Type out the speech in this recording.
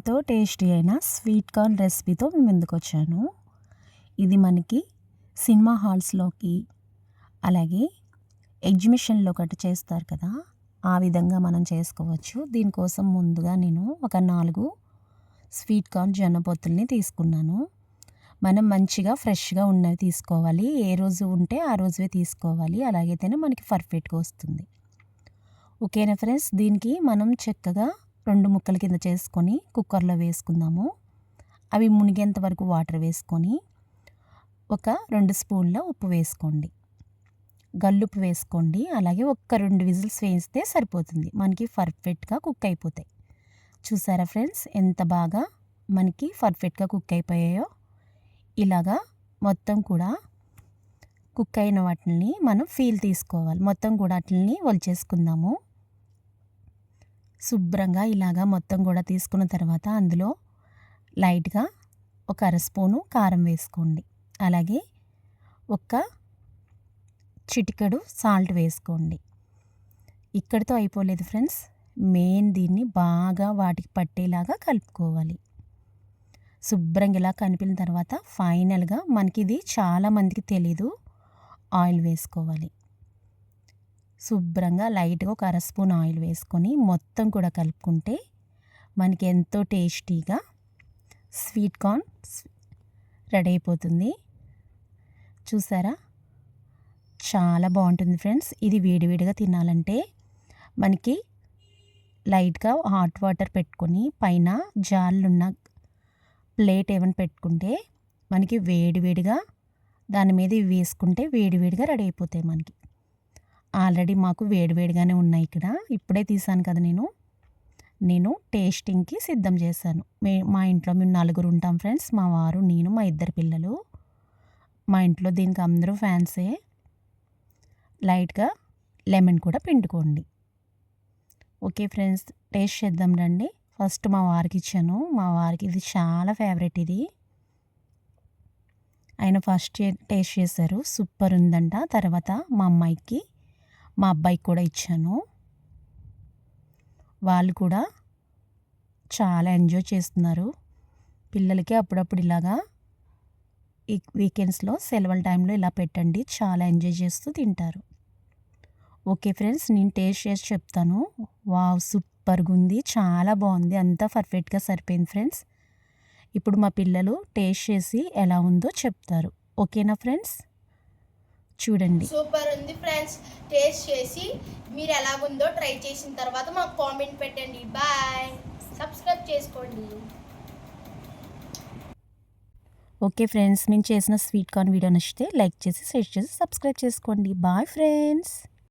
ఎంతో టేస్టీ అయిన sweet corn రెసిపీతో మేము ముందుకు వచ్చాను? ఇది మనకి సినిమా హాల్స్లోకి అలాగే ఎగ్జిబిషన్లో ఒకటి చేస్తారు కదా ఆ విధంగా మనం చేసుకోవచ్చు. దీనికోసం ముందుగా నేను ఒక నాలుగు స్వీట్ కార్న్ జొన్నపొత్తుల్ని తీసుకున్నాను. మనం మంచిగా ఫ్రెష్గా ఉన్నవి తీసుకోవాలి. ఏ రోజు ఉంటే ఆ రోజువే తీసుకోవాలి. అలాగైతేనే మనకి పర్ఫెక్ట్గా వస్తుంది. ఓకేనా ఫ్రెండ్స్ దీనికి మనం చక్కగా రెండు ముక్కల కింద చేసుకొని కుక్కర్లో వేసుకుందాము. అవి మునిగేంత వరకు వాటర్ వేసుకొని ఒక రెండు స్పూన్ల ఉప్పు వేసుకోండి. గల్లుప్పు వేసుకోండి. అలాగే ఒక్క రెండు విజిల్స్ వేస్తే సరిపోతుంది. మనకి పర్ఫెక్ట్గా కుక్ అయిపోతాయి. చూసారా ఫ్రెండ్స్? ఎంత బాగా మనకి పర్ఫెక్ట్గా కుక్ అయిపోయాయో. ఇలాగా మొత్తం కూడా కుక్ అయిన వాటిని మనం ఫీల్ తీసుకోవాలి. మొత్తం కూడా వాటిని వలిచేసుకుందాము శుభ్రంగా ఇలాగా మొత్తం కూడా తీసుకున్న తర్వాత అందులో లైట్గా ఒక అర స్పూను కారం వేసుకోండి. అలాగే ఒక చిటికెడు సాల్ట్ వేసుకోండి. ఇక్కడితో అయిపోలేదు ఫ్రెండ్స్. మెయిన్ దీన్ని బాగా వాటికి పట్టేలాగా కలుపుకోవాలి. శుభ్రంగా ఇలా కనిపిన తర్వాత ఫైనల్గా మనకి ఇది చాలామందికి తెలీదు. ఆయిల్ వేసుకోవాలి. శుభ్రంగా లైట్గా ఒక అర స్పూన్ ఆయిల్ వేసుకొని మొత్తం కూడా కలుపుకుంటే మనకి ఎంతో టేస్టీగా స్వీట్ కార్న్ రెడీ అయిపోతుంది. చూసారా? చాలా బాగుంటుంది ఫ్రెండ్స్. ఇది వేడివేడిగా తినాలంటే మనకి లైట్గా హాట్ వాటర్ పెట్టుకొని పైన జాలున్న ప్లేట్ ఏమైనా పెట్టుకుంటే మనకి వేడివేడిగా దాని మీద ఇవి వేసుకుంటే వేడివేడిగా రెడీ అయిపోతాయి మనకి. ఆల్రెడీ మాకు వేడివేడిగానే ఉన్నాయి ఇక్కడ. ఇప్పుడే తీసాను కదా నేను. నేను టేస్టింగ్కి సిద్ధం చేశాను. మే మా ఇంట్లో మేము నలుగురు ఉంటాం ఫ్రెండ్స్. మా వారు నేను మా ఇద్దరు పిల్లలు. మా ఇంట్లో దీనికి అందరూ ఫ్యాన్సే. లైట్గా లెమన్ కూడా పిండుకోండి. ఓకే ఫ్రెండ్స్ టేస్ట్ చేద్దాం రండి. ఫస్ట్ మా వారికి ఇచ్చాను. మా వారికి ఇది చాలా ఫేవరెట్ ఇది. ఆయన ఫస్ట్ టేస్ట్ చేశారు. సూపర్ ఉందంట. తర్వాత మా అమ్మాయికి మా అబ్బాయికి కూడా ఇచ్చాను. వాళ్ళు కూడా చాలా ఎంజాయ్ చేస్తున్నారు. పిల్లలకి అప్పుడప్పుడు ఇలాగా ఈ వీకెండ్స్లో సెలవుల టైంలో ఇలా పెట్టండి. చాలా ఎంజాయ్ చేస్తూ తింటారు. ఓకే ఫ్రెండ్స్ నేను టేస్ట్ చేసి చెప్తాను. వావ్ సూపర్గా ఉంది చాలా బాగుంది. అంతా పర్ఫెక్ట్గా సరిపోయింది ఫ్రెండ్స్. ఇప్పుడు మా పిల్లలు టేస్ట్ చేసి ఎలా ఉందో చెప్తారు. ఓకేనా ఫ్రెండ్స్? చూడండి. సూపర్ ఉంది ఫ్రెండ్స్. టేస్ట్ చేసి మీరు ఎలాగుందో ట్రై చేసిన తర్వాత మాకు కామెంట్ పెట్టండి. బాయ్. సబ్స్క్రైబ్ చేసుకోండి. ఓకే ఫ్రెండ్స్ నేను చేసిన స్వీట్ కార్న్ వీడియో నచ్చితే లైక్ చేసి షేర్ చేసి సబ్స్క్రైబ్ చేసుకోండి. Bye friends.